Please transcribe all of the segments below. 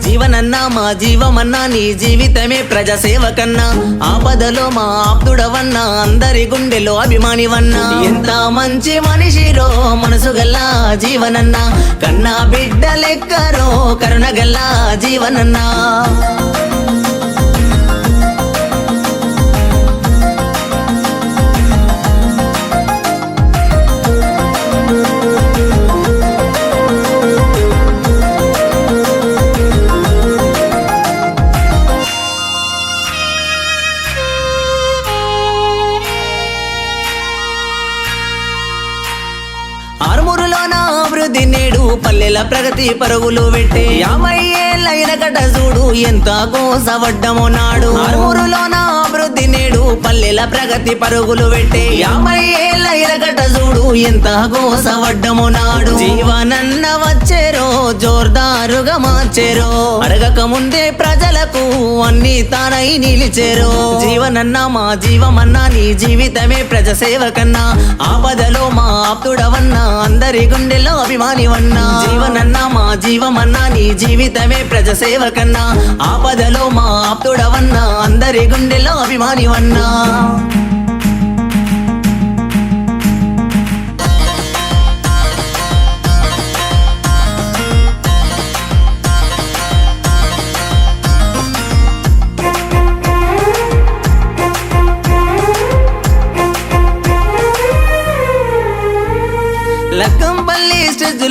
జీవనన్నా మా జీవమన్నా నీ జీవితమే ప్రజాసేవకన్నా. ఆపదలో మా ఆప్తుడవన్నా అందరి గుండెలో అభిమానివన్నా. ఎంత మంచి మనిషిరో మనసు గల్ల జీవనన్నా. కన్నా బిడ్డ లెక్కరో కరుణ గల్లా జీవనన్నా. ఊరులో నా అభివృద్ధి నేడు. పల్లెల ప్రగతి పరుగులు పెట్టే యాభై ఏళ్ళైన గడ్డ చూడు ఎంత కోసవడ్డమో నాడు. ఆరుమూరులోన అభివృద్ధి నేడు పల్లెల ప్రగతి పరుగులు పెట్టే యాభై ఏళ్ళైన గడ్డ చూడు ఎంత కోసవడ్డమో నాడు. జీవనన్న వచ్చేరో జోర్దారుగా మార్చేరో అడగక ముందే ప్రజలకు అన్ని తానై నిలిచేరో జీవనన్న మా జీవమన్నా నీ జీవితమే ప్రజసేవకన్నా ఆపదలో మా ఆప్తుడవన్నా అందరి గుండెల్లో అభిమానివన్నా. జీవనన్నా మా జీవమన్నా నీ జీవితమే ప్రజసేవ కన్నా ఆపదలో మా ఆప్తుడవన్నా అందరి గుండెలో అభిమానివన్నా.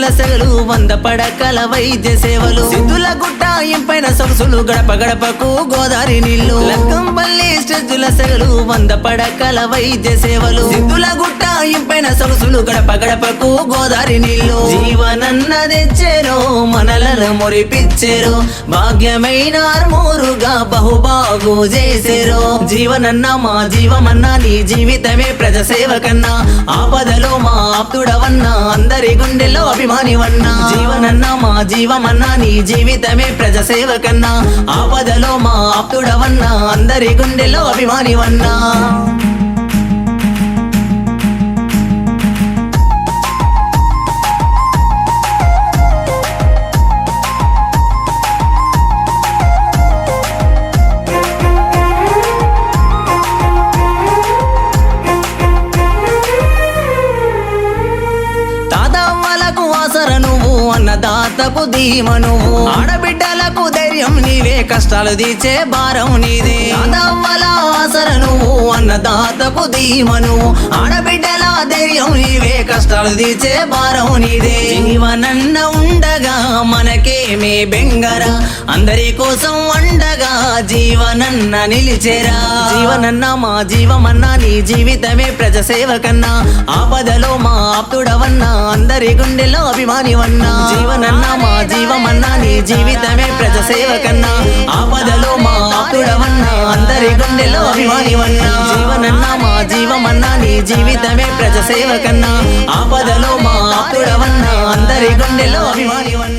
స్టెజ్జుల సెగలు వంద పడకల వైద్య సేవలు. సిద్ధుల గుట్ట ఇంపైన సొగసులు గడప గడపకు గోదావరి నీళ్ళు లక్కంపల్లి స్టెజ్జుల సెగలు వంద పడకల వైద్య సేవలు. సిద్ధుల గుట్ట ఇంపైన సొగసులు గడప గడపకు గోదావరి నీళ్ళు జీవనన్న తెచ్చేరో మనలను మురిపిచ్చేరో. భాగ్యమైన ఆర్మూరుగా బహుబాగు చేసేరు. జీవనన్న మా జీవమన్నా నీ జీవితమే ప్రజసేవ కన్నా ఆపదలో మా ఆప్తుడవన్నా అందరి గుండెల్లో అభిమానివన్నా జీవనన్నా మా జీవమన్నా నీ జీవితమే ప్రజసేవకన్నా. ఆపదలో మా ఆప్తుడవన్నా అందరి గుండెలో అభిమానివన్నా. అన్నదాతకు ధీమ కష్టాలు తీర్చే భారం నీదే. తాతవ్వల ఆసర నువ్వు అన్నదాతకు ధీమ నువ్వు ఆడబిడ్డల ధైర్యం నీవే కష్టాలు తీర్చే భారం నీదే. జీవనన్న ఉండగా మనకేమే బెంగరా. అందరి కోసం అండగా జీవనన్న నిలిచేరా. జీవనన్న మా జీవమన్నా నీ జీవితమే ప్రజసేవ కన్నా ఆపదలో మా ఆప్తుడవన్నా అందరి గుండెల్లో అభిమానివన్నా. జీవనన్నా మా జీవమన్నా నీ జీవితమే ప్రజసేవ కన్నా ఆపదలో మా ఆప్తుడవన్నా అందరి గుండెలో అభిమానివన్నా జీవనన్నా మా జీవమన్నా నీ జీవితమే ప్రజసేవ కన్నా ఆపదలో మా ఆప్తుడవన్నా అందరి గుండెలో అభిమానివన్నా.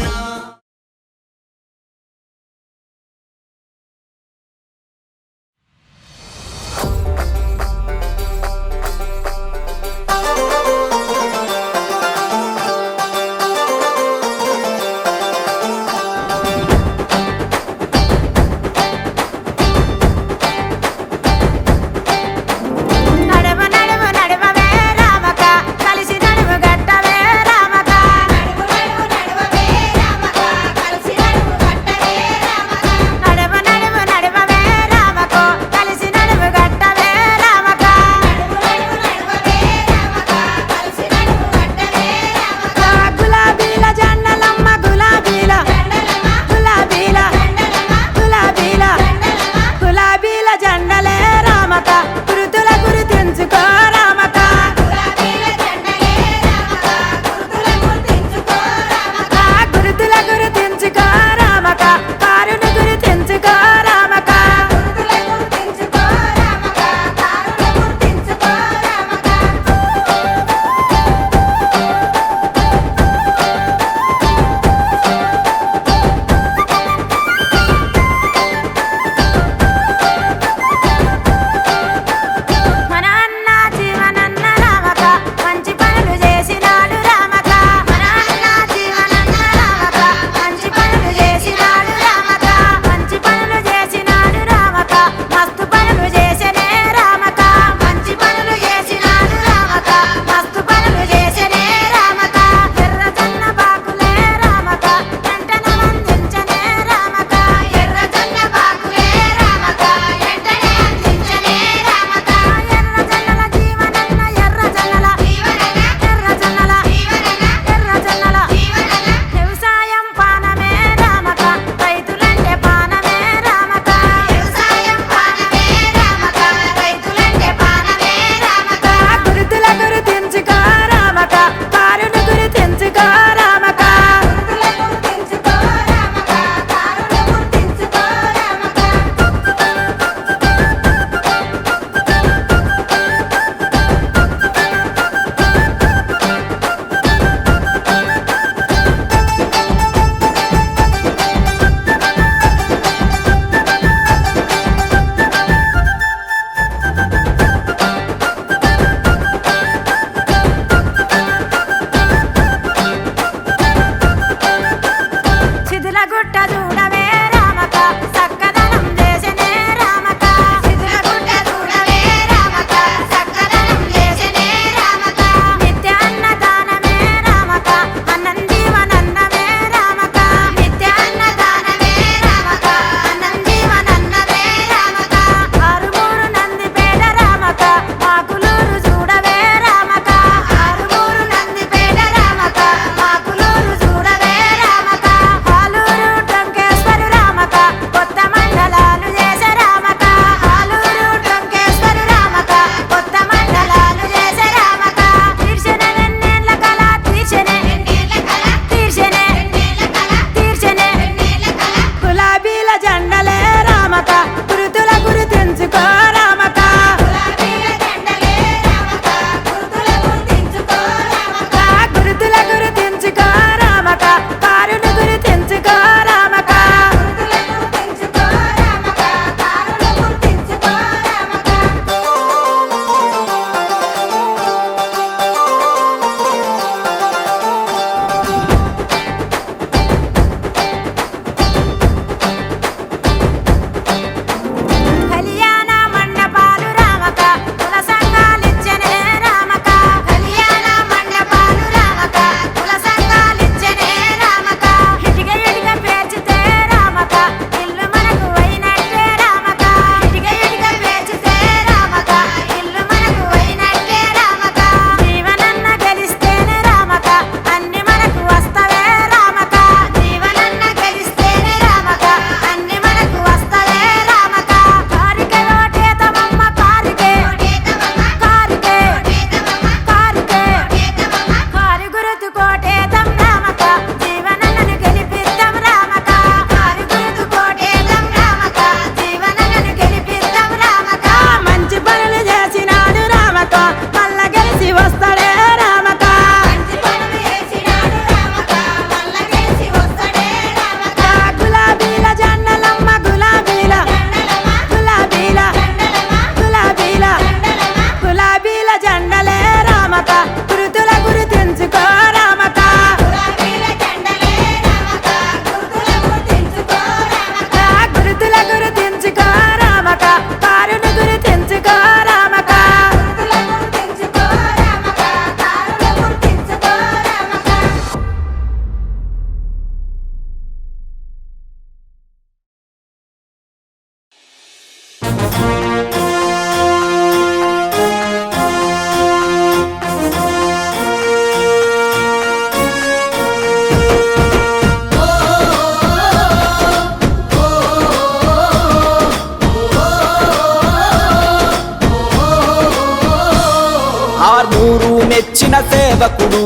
మెచ్చిన సేవకుడు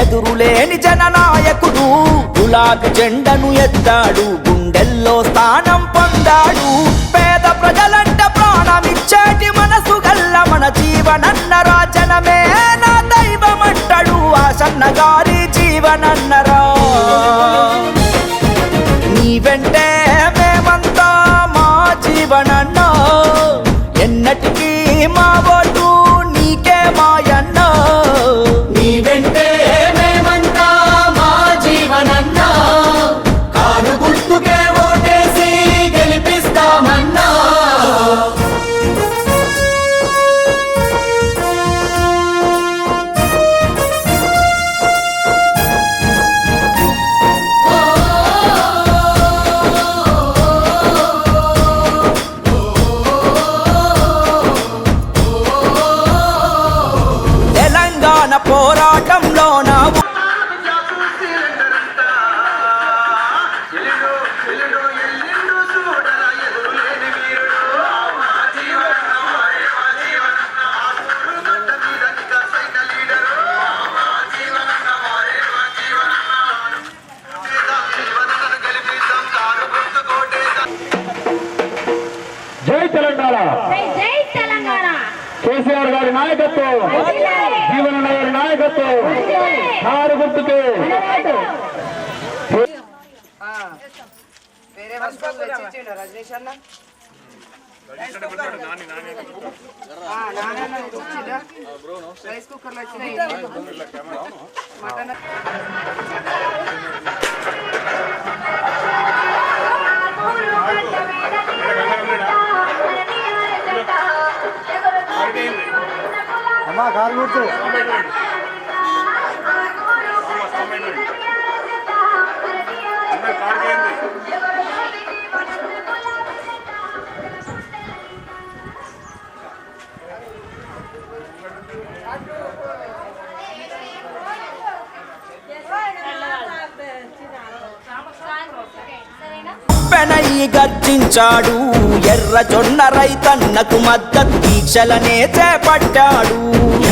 ఎదురులేని జననాయకుడు గులాబీ జెండను ఎత్తాడు గుండెల్లో స్థానం పొందాడు. పేద ప్రజలంట ప్రాణమిచ్చేటి మనసు గల్ల మన జీవనన్న రాజనమే నా దైవమంటాడు. ఆ సన్నగారి జీవనన్నరా. నీ వెంటే మేమంతా మా జీవనన్న. ఎన్నటికీ మా ఓటు నీకే మాయ মুহূর্তে గర్జించాడు ఎర్ర జొన్న రైతన్నకు మద్దతు దీక్షలనే చేపట్టాడు.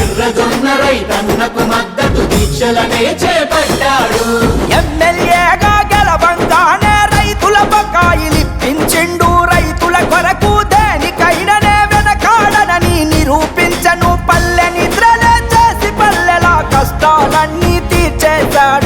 ఎర్రజొన్న రైతన్నకు మద్దతు దీక్షలనే చేపట్టాడు. ఎమ్మెల్యేగా గెలవంగానే రైతుల బకాయిలిప్పించిండు. రైతుల కొరకు దేనికైననే వెనకాడనని నిరూపించను. పల్లె నిద్రలే చేసి పల్లెల కష్టాలన్నీ తీర్చేశాడు.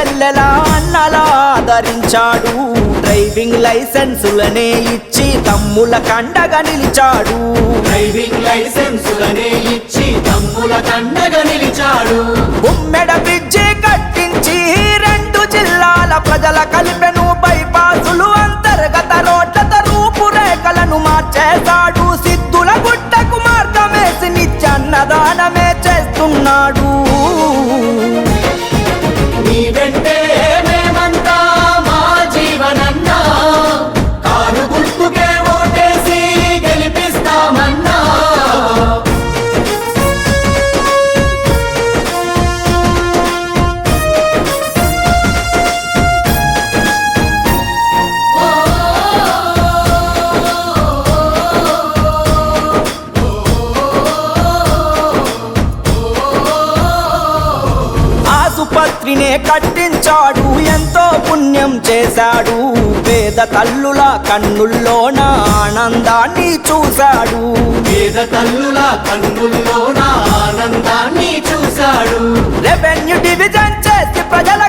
చెల్లెలా అన్నలా ఆదరించాడు డ్రైవింగ్ లైసెన్సులనే ఇచ్చి తమ్ముల కండగా నిలిచాడు. డ్రైవింగ్ లైసెన్సులనే ఇచ్చి తమ్ముల కండగా నిలిచాడు. ఉమ్మెడ బ్రిడ్జి కట్టించి రెండు జిల్లాల ప్రజల కలిపెను బైపాసులు అంతర్గత రోడ్లత రూపురేఖలను మార్చేశాడు. సిద్ధుల గుట్టకు మార్గమేసి నిత్యన్నదానమే చేస్తున్నాడు. కట్టించాడు ఎంతో పుణ్యం చేశాడు. పేద తల్లుల కన్నుల్లోన ఆనందాన్ని చూశాడు. పేద తల్లుల కన్నుల్లోన ఆనందాన్ని చూశాడు. రెవెన్యూ డివిజన్ చేసి ప్రజల